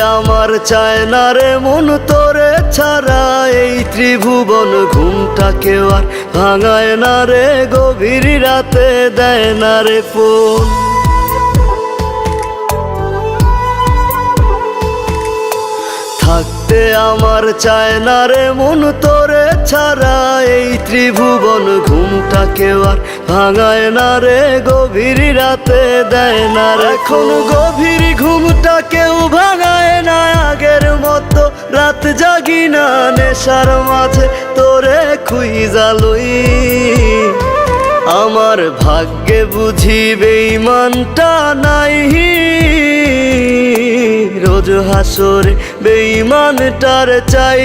আমার চায় না রে মন তোরে ছাড়া। এই ত্রিভুবন ঘুমটাকে আর ভাঙায় না রে, গভীর রাতে দেয় না রে ফোন। থাকতে আমার চায় না রে মন তোরে ছাড়া। এই ত্রিভুবন ঘুমটাকে আর ভাঙায় না রে গভীর রাতে দেয় না রে এখন গভীর ঘুমটা কেউ ভাঙায় না আগের মতো। রাত জাগি না নেশার মাঝে তোরে খুই জালই আমার ভাগ্যে বুঝি বেইমানটা নাই রোজ হাসরে বেইমানটার চাই।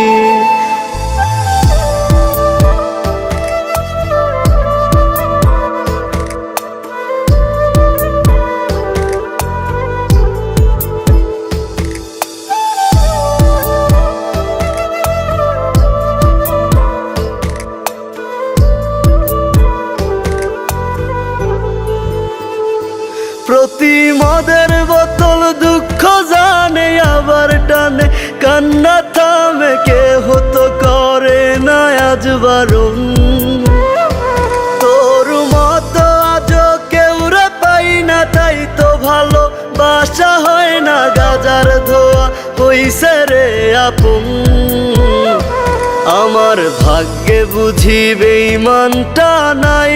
মদের বোতল দুঃখ জানে, আবার টানে। কান্না থামে কে হতো করে না আজ বারণ। তোর মতো আজ কেউ রে পাই না, তাই তো ভালো বাসা হয় না, গাজার ধোয়া হইছে রে আপন। আমার ভাগ্যে বুঝি বেইমানটা নাই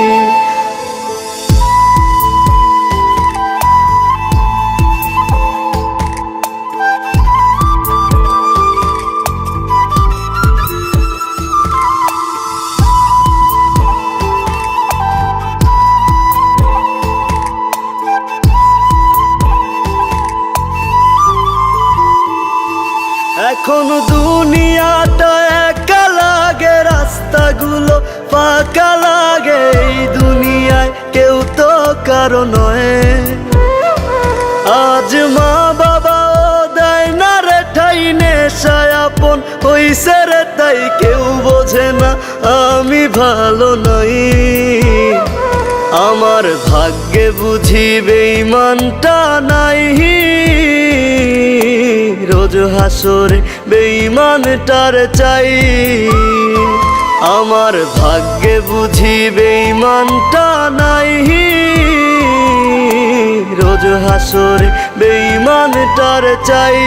এখন দুনিয়াটা একা লাগে, রাস্তাগুলো ফাঁকা লাগে। এই দুনিয়ায় কেউ তো কারও নয়। আজ মা বাবাও দেয় না রে ঠাই, নেশায় আপন হইছে রে তাই কেউ বোঝে না, আমি ভালো নই। আমার ভাগ্যে বুঝি বেইমানটা নাই রোজ হাসরে বেইমানটার চাই। আমার ভাগ্যে বুঝি বেঈমানটা নাই রোজ হাসরে বেইমানটার চাই।